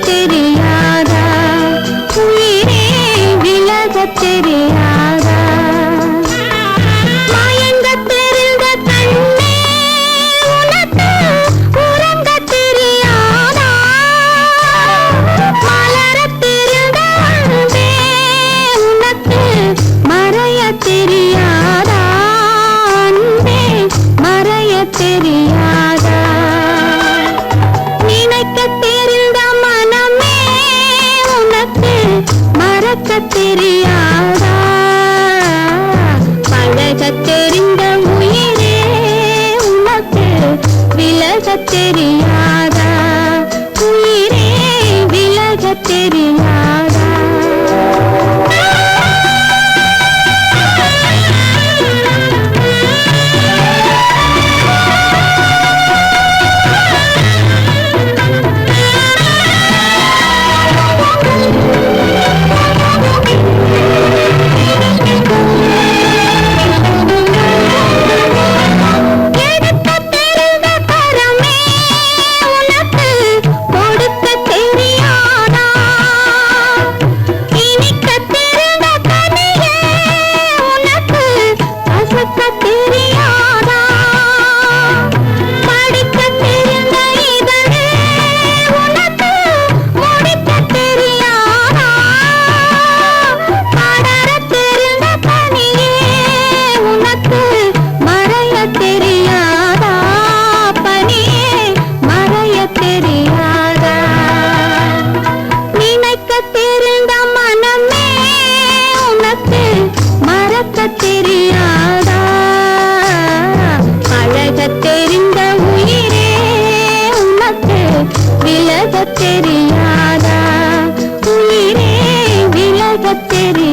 தெரியாதா? உயிரே விலகத் தெரியாதா? பழக தெரியாதா பழக தெரிந்த உயிரே உனக்கு விலக தெரியா तेरे